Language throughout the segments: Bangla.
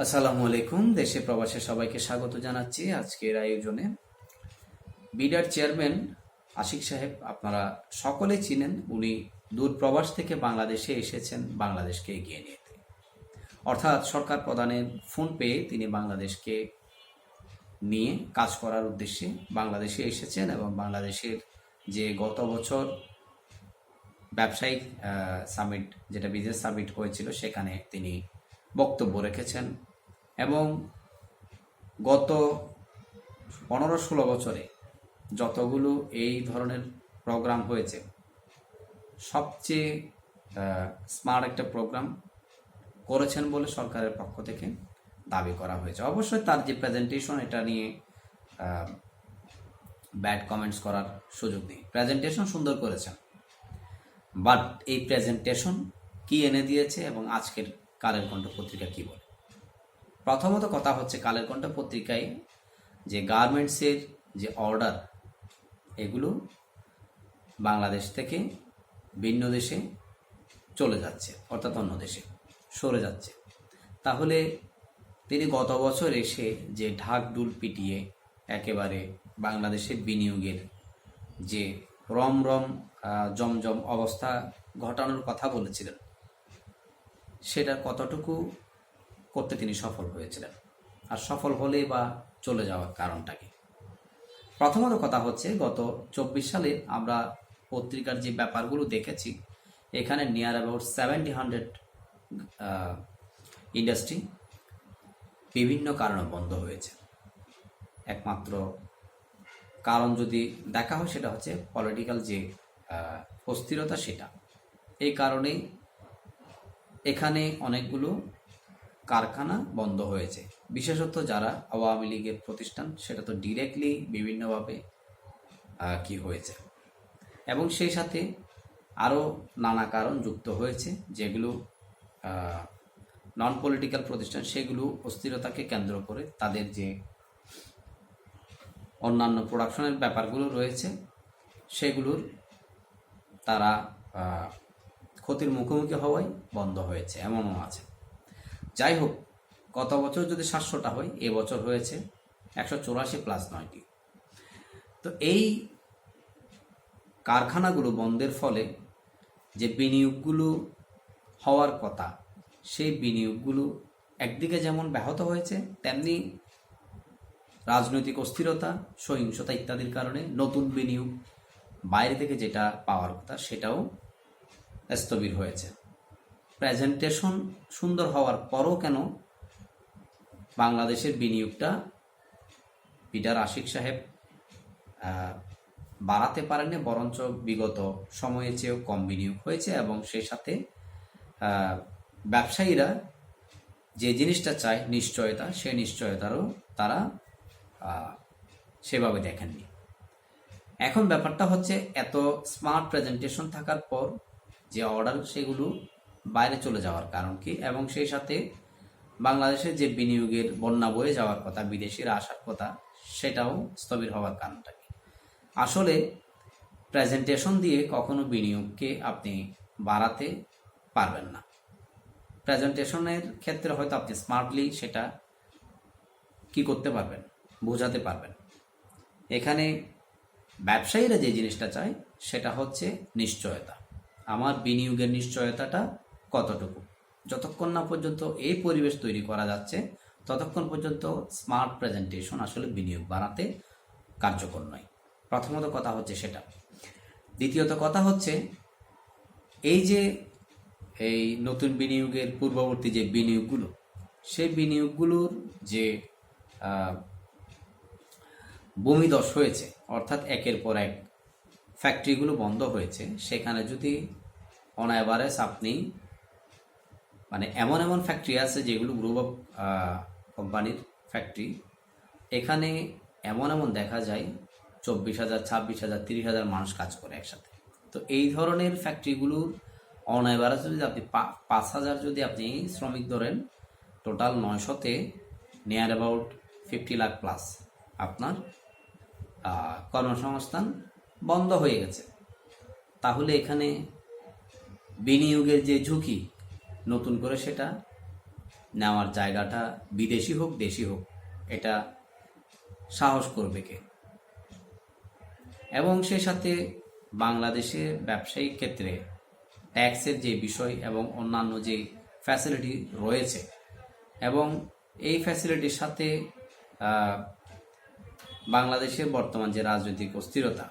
আসসালামু আলাইকুম, দেশে প্রবাসে সবাইকে স্বাগত জানাচ্ছি আজকের আয়োজনে। বিডার চেয়ারম্যান আশিক সাহেব, আপনারা সকলে চিনেন, উনি দূর প্রবাস থেকে বাংলাদেশে এসেছেন, বাংলাদেশকে এগিয়ে নিতে অর্থাৎ সরকার প্রধানের ফোন পেয়ে তিনি বাংলাদেশকে নিয়ে কাজ করার উদ্দেশ্যে বাংলাদেশে এসেছেন এবং বাংলাদেশের যে গত বছর ব্যবসায়িক সামিট যেটা বিজনেস সামিট হয়েছিল, সেখানে তিনি বক্তব্য রেখেছেন এবং গত পনেরো ষোলো বছরে যতগুলো এই ধরনের প্রোগ্রাম হয়েছে, সবচেয়ে স্মার্ট একটা প্রোগ্রাম করেছেন বলে সরকারের পক্ষ থেকে দাবি করা হয়েছে। অবশ্যই তার যে প্রেজেন্টেশন এটা নিয়ে ব্যাড কমেন্টস করার সুযোগ নেই। প্রেজেন্টেশন সুন্দর করেছেন বাট এই প্রেজেন্টেশন কি এনে দিয়েছে এবং আজকের কালের কণ্ঠ পত্রিকা কী বলে? প্রথমত কথা হচ্ছে কালের কণ্ঠ পত্রিকায় যে গার্মেন্টসের যে অর্ডার, এগুলো বাংলাদেশ থেকে ভিন্ন দেশে চলে যাচ্ছে, অর্থাৎ অন্য দেশে সরে যাচ্ছে। তাহলে তিনি গত বছর এসে যে ঢাক ডুল পিটিয়ে একেবারে বাংলাদেশের বিনিয়োগের যে রম রম জমজম অবস্থা ঘটানোর কথা বলেছিলেন সেটা কতটুকু করতে তিনি সফল হয়েছিলেন? আর সফল হলে বা চলে যাওয়ার কারণটা কি? প্রথমত কথা হচ্ছে, গত চব্বিশ সালে আমরা পত্রিকার যে ব্যাপারগুলো দেখেছি, এখানে near about seventy hundred industry বিভিন্ন কারণে বন্ধ হয়েছে। একমাত্র কারণ যদি দেখা হয় সেটা হচ্ছে পলিটিক্যাল যে অস্থিরতা সেটা। এই কারণেই এখানে অনেকগুলো কারখানা বন্ধ হয়েছে। বিশেষত যারা আওয়ামী লীগের প্রতিষ্ঠান, সেটা তো ডিরেক্টলি বিভিন্নভাবে কি হয়েছে। এবং সেই সাথে আরও নানা কারণ যুক্ত হয়েছে, যেগুলো নন পলিটিক্যাল প্রতিষ্ঠান, সেগুলো অস্থিরতাকে কেন্দ্র করে তাদের যে অন্যান্য প্রোডাকশনের ব্যাপারগুলো রয়েছে, সেগুলোর তারা ক্ষতির মুখোমুখি হওয়ায় বন্ধ হয়েছে, এমনও আছে। যাই হোক, গত বছর যদি সাতশোটা হয় এবছর হয়েছে একশো চৌরাশি প্লাস নয়টি। তো এই কারখানাগুলো বন্ধের ফলে যে বিনিয়োগগুলো হওয়ার কথা, সেই বিনিয়োগগুলো একদিকে যেমন ব্যাহত হয়েছে, তেমনি রাজনৈতিক অস্থিরতা, সহিংসতা ইত্যাদির কারণে নতুন বিনিয়োগ বাইরে থেকে যেটা পাওয়ার কথা, সেটাও স্থবির হয়েছে। প্রেজেন্টেশন সুন্দর হওয়ার পরও কেন বাংলাদেশের বিনিয়োগটা পিটার আশিক সাহেব বাড়াতে পারেনি বরঞ্চ বিগত সময়ের চেয়েও কম বিনিয়োগ হয়েছে এবং সেই সাথে ব্যবসায়ীরা যে জিনিসটা চায় নিশ্চয়তা, সে নিশ্চয়তারও তারা সেভাবে দেখেননি। এখন ব্যাপারটা হচ্ছে এত স্মার্ট প্রেজেন্টেশন থাকার পর যে অর্ডার সেগুলো বাইরে চলে যাওয়ার কারণ কি? এবং সেই সাথে বাংলাদেশে যে বিনিয়োগের বন্যা বয়ে যাওয়ার কথা, বিদেশিরা আসার কথা, সেটাও স্থবির হওয়ার কারণটা কি? আসলে প্রেজেন্টেশন দিয়ে কখনো বিনিয়োগকে আপনি বাড়াতে পারবেন না। প্রেজেন্টেশনের ক্ষেত্রে হয়তো আপনি স্মার্টলি সেটা কি করতে পারবেন, বোঝাতে পারবেন। এখানে ব্যবসায়ীরা যে জিনিসটা চায়, সেটা হচ্ছে নিশ্চয়তা। আমার বিনিয়োগের নিশ্চয়তাটা কতটুকু? যতক্ষণ না পর্যন্ত এই পরিবেশ তৈরি করা যাচ্ছে, ততক্ষণ পর্যন্ত স্মার্ট প্রেজেন্টেশন আসলে বিনিয়োগ বাড়াতে কার্যকর নয়। প্রথমত কথা হচ্ছে সেটা। দ্বিতীয়ত কথা হচ্ছে, এই যে এই নতুন বিনিয়োগের পূর্ববর্তী যে বিনিয়োগগুলো, সেই বিনিয়োগগুলোর যে ভূমিদশ হয়েছে, অর্থাৎ একের পর এক ফ্যাক্টরিগুলো বন্ধ হয়েছে, সেখানে যদি অন অ্যাভারেজ আপনি মানে এমন এমন ফ্যাক্টরি আছে যেগুলো গ্রুপ অফ কোম্পানির ফ্যাক্টরি এখানে এমন এমন দেখা যায়, চব্বিশ হাজার, ছাব্বিশ হাজার, তিরিশ হাজার মানুষ কাজ করে একসাথে। তো এই ধরনের ফ্যাক্টরিগুলোর অন যদি আপনি পাঁচ হাজার যদি আপনি শ্রমিক ধরেন total নয়শোতে near about fifty lakh plus আপনার কর্মসংস্থান বন্ধ হয়ে গেছে। তাহলে এখানে বিনিয়োগের যে ঝুঁকি, নতুন করে সেটা নেওয়ার জায়গাটা বিদেশি হোক, দেশি হোক, এটা সাহস করবে কে? এবং সে সাথে বাংলাদেশের ব্যবসায়িক ক্ষেত্রে ট্যাক্সের যে বিষয় এবং অন্যান্য যে ফ্যাসিলিটি রয়েছে এবং এই ফ্যাসিলিটির সাথে বাংলাদেশের বর্তমান যে রাজনৈতিক অস্থিরতা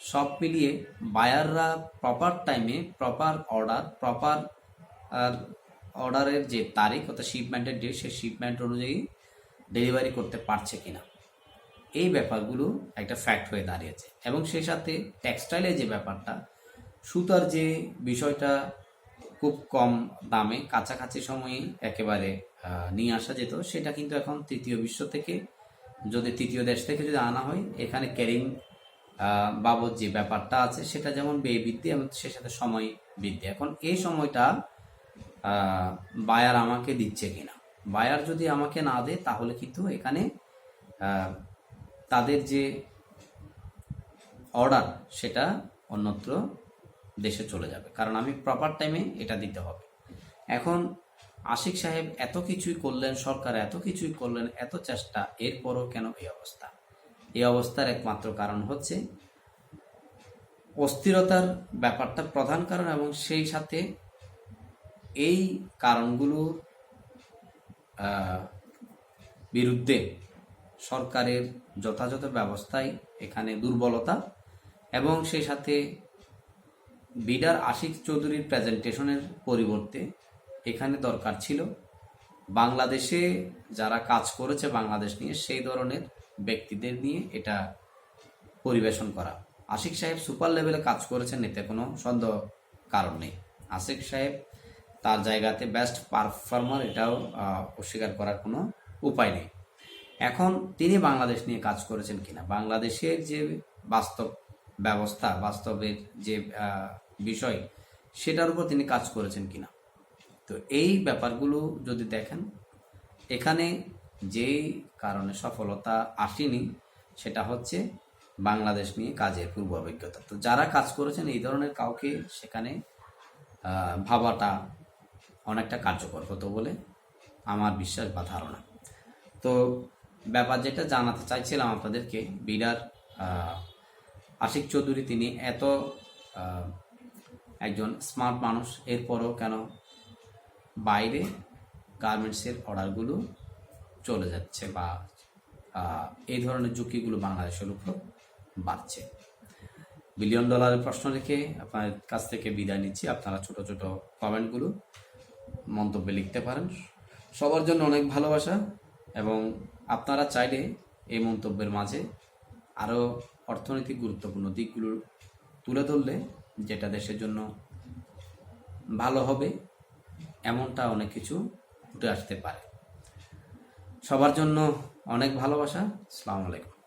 সব মিলিয়ে বায়াররা প্রপার টাইমে প্রপার অর্ডার প্রপার আর অর্ডারের যে তারিখ, অর্থাৎ শিপমেন্টের ডেট সেই শিপমেন্ট অনুযায়ী ডেলিভারি করতে পারছে কিনা। এই ব্যাপারগুলো একটা ফ্যাক্ট হয়ে দাঁড়িয়েছে। এবং সেই সাথে টেক্সটাইলের যে ব্যাপারটা, সুতার যে বিষয়টা খুব কম দামে, কাছাকাছি সময়ে একেবারে নিয়ে আসা যেত, সেটা কিন্তু এখন তৃতীয় বিশ্ব থেকে, যদি তৃতীয় দেশ থেকে যদি আনা হয়, এখানে ক্যারিং বাবদ যে ব্যাপারটা আছে, সেটা যেমন ব্যয় বৃদ্ধি, এবং সে সাথে সময় বৃদ্ধি। এখন এই সময়টা বায়ার আমাকে দিচ্ছে কিনা? বায়ার যদি আমাকে না দেয়, তাহলে কিন্তু এখানে তাদের যে অর্ডার সেটা অন্যত্র দেশে চলে যাবে। কারণ আমি প্রপার টাইমে এটা দিতে হবে। এখন আশিক সাহেব এত কিছুই করলেন, সরকার এত কিছুই করলেন, এত চেষ্টা, এরপরও কেন এই অবস্থা? এই অবস্থার একমাত্র কারণ হচ্ছে অস্থিরতার ব্যাপারটা প্রধান কারণ এবং সেই সাথে এই কারণগুলোর বিরুদ্ধে সরকারের যথাযথ ব্যবস্থায় এখানে দুর্বলতা এবং সেই সাথে বিডার আশিক চৌধুরীর প্রেজেন্টেশনের পরিবর্তে এখানে দরকার ছিল বাংলাদেশে যারা কাজ করেছে বাংলাদেশ নিয়ে সেই ধরনের ব্যক্তিদের নিয়ে এটা পরিবেশন করা। আশিক সাহেব সুপার লেভেলে কাজ করেছেন, এতে কোনো সন্দেহ কারণ নেই। আশিক সাহেব তার জায়গাতে বেস্ট পারফর্মার এটাও অস্বীকার করার কোনো উপায় নেই। এখন তিনি বাংলাদেশ নিয়ে কাজ করেছেন কিনা? বাংলাদেশের যে বাস্তব ব্যবস্থা, বাস্তবের যে বিষয়, সেটার উপর তিনি কাজ করেছেন কিনা? তো এই ব্যাপারগুলো যদি দেখেন, এখানে যেই কারণে সফলতা আসেনি, সেটা হচ্ছে বাংলাদেশ নিয়ে কাজের পূর্ব অভিজ্ঞতা তো যারা কাজ করেছেন এই ধরনের কাউকে সেখানে ভাবাটা অনেকটা কার্যকর হতো বলে আমার বিশ্বাস বা ধারণা। তো ব্যাপার যেটা জানাতে চাইছিলাম আপনাদেরকে, বিডার আশিক চৌধুরী তিনি এত একজন স্মার্ট মানুষ, এরপরও কেন বাইরে গার্মেন্টসের অর্ডারগুলো চলে যাচ্ছে বা এই ধরনের ঝুঁকিগুলো বাংলাদেশের উপর বাড়ছে। বিলিয়ন ডলারের প্রশ্ন রেখে আপনার কাছ থেকে বিদায় নিচ্ছি। আপনারা ছোট ছোট কমেন্টগুলো মন্তব্যে লিখতে পারেন। সবার জন্য অনেক ভালোবাসা এবং আপনারা চাইলে এই মন্তব্যের মাঝে আরও অর্থনৈতিক গুরুত্বপূর্ণ দিকগুলো তুলে ধরলে যেটা দেশের জন্য ভালো হবে, এমনটা অনেক কিছু উঠে আসতে পারে। সবার জন্য অনেক ভালোবাসা। আসসালামু আলাইকুম।